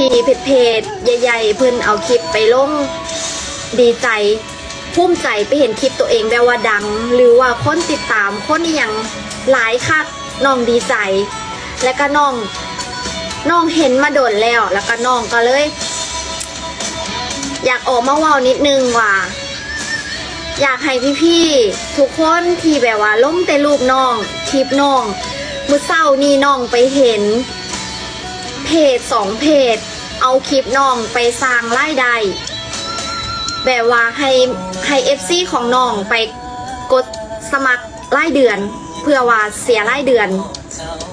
พี่ๆเพจใหญ่ ๆ เพิ่นเอาคลิปไปลงดีใจภูมิใจไปเห็นคลิปตัวเองแบบว่าดัง หรือว่าคนติดตามคนอย่างหลายคักน้องดีใจ และก็น้องน้องเห็นมาโดนแล้ว แล้วก็น้องก็เลย อยากออกมาว่านิดนึงว่า อยากให้พี่ๆทุกคนที่แบบว่าล้มแต่รูปน้องคลิปน้องมือเศร้านี่น้องไปเห็น เพจสองเพจ เอาคลิปน้องไปสร้างรายได้แบบว่าให้ให้เอฟซีของน้องไปกดสมัครรายเดือน เพื่อว่าเสียรายเดือน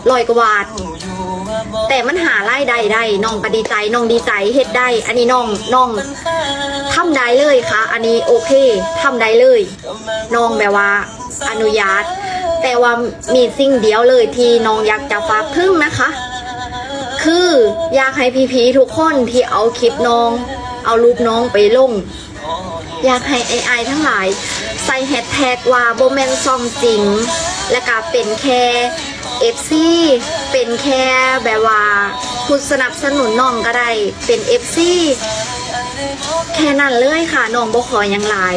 ลอยกว่าบาทแต่มันหารายได้ได้น้องก็ดีใจน้องดีใจเฮ็ดได้ อันนี้น้องน้องทำได้เลยค่ะ อันนี้โอเคทำได้เลยน้องแบบว่าอนุญาต แต่ว่ามีสิ่งเดียวเลยที่น้องอยากจะฝากพึ่งนะคะ คืออยากให้พี่ๆทุกคนที่เอาคลิปน้อง เอารูปน้องไปลง อยากให้ AI ทั้งหลาย ใส่แฮชแท็กว่าโบแมนซองจริง และก็เป็นแค่ FC เป็นแค่แบบว่าผู้สนับสนุนน้องก็ได้ เป็น FC แค่นั้นเลยค่ะน้องบ่ขออย่างหลาย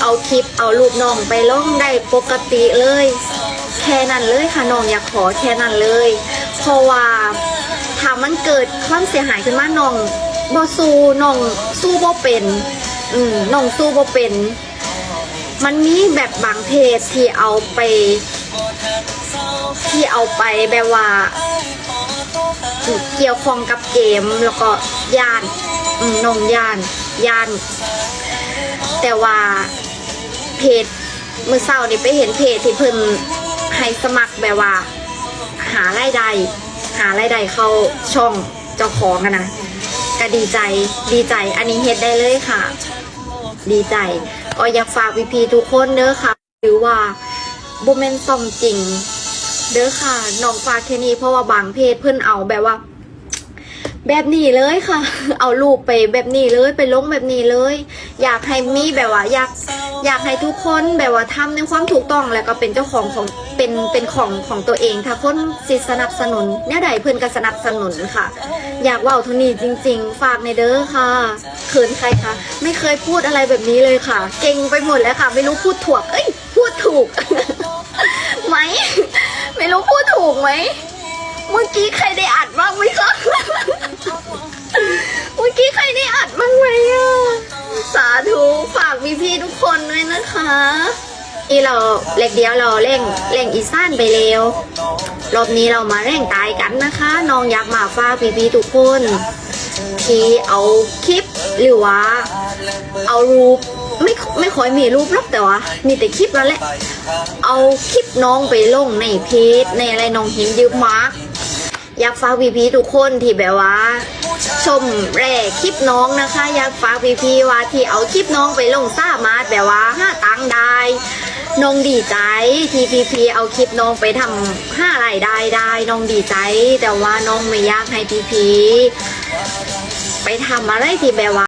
เอาคลิปเอารูปน้องไปลงได้ปกติเลย แค่นั้นเลยค่ะน้องอยากขอแค่นั้นเลย เพราะว่า มันเกิดความเสียหายขึ้นมาน้องบ่สู้น้องสู้บ่เป็น อืมน้องสู้บ่เป็น มันมีแบบบางเพจที่เอาไป ที่เอาไปแบบว่า เกี่ยวข้องกับเกมแล้วก็ย่านอืมน้องย่านย่าน แต่ว่าเพจมือเศร้านี่ไปเห็นเพจที่เพิ่นให้สมัครแบบว่า หารายได้ หารายได้เข้าช่องเจ้าของนะก็ดีใจดีใจอันนี้เฮ็ดได้เลยค่ะ ดีใจก็อยากฝากพี่ๆทุกคนเด้อค่ะ หรือว่าบุเมนซอมจริง เด้อค่ะน้องฝากแค่นี้เพราะว่าบางเพจเพิ่นเอาแบบว่า แบบนี้เลยค่ะ เอารูปไปแบบนี้เลยไปลงแบบนี้เลย อยากให้มีแบบว่า อยากอยากให้ทุกคนแบบว่าทำในความถูกต้องแล้วก็เป็นเจ้าของของ เป็นเป็นของของตัวเองถ้าคนสิสนับสนุนเนี่ยใดเพื่อนก็สนับสนุนค่ะ อยากว่าเทุนี้จริง ๆ ฝากในเด้อค่ะเขินใครคะไม่เคยพูดอะไรแบบนี้เลยค่ะ เก่งไปหมดแล้วค่ะ ไม่รู้พูดถูกเอ้ยพูดถูกไหมไม่รู้พูดถูกไหมเมื่อกี้ใครได้อัดบ้างไหมคะเมื่อกี้ใครได้อัดบ้างไหมอะสาธุฝากพี่ๆทุกคนด้วยนะคะ นี่เราเล็กเดียวเราเร่งเร่งอีสานไปเร็วรอบนี้เรามาเร่งตายกันนะคะ น้องอยากมาฝากพี่พี่ทุกคนที่เอาคลิปหรือว่า เอารูปไม่ไม่ค่อยมีรูปหรอกแต่ว่า มีแต่คลิปนั่นแหละ เอาคลิปน้องไปลงในเพจในอะไรน้องเห็นยอะมาร์กอยากฝากพี่พีทุกคนที่แบบว่า ชมแร่คลิปน้องนะคะ อยากฝากพี่พีว่าที่เอาคลิปน้องไปลงสามารถแบบว่าห้าตังได้ น้องดีใจที่พีพีเอาคลิปน้องไปทำห้ารายได้ได้น้องดีใจ แต่ว่าน้องไม่อยากให้พีพีไปทำอะไรที่แบบว่า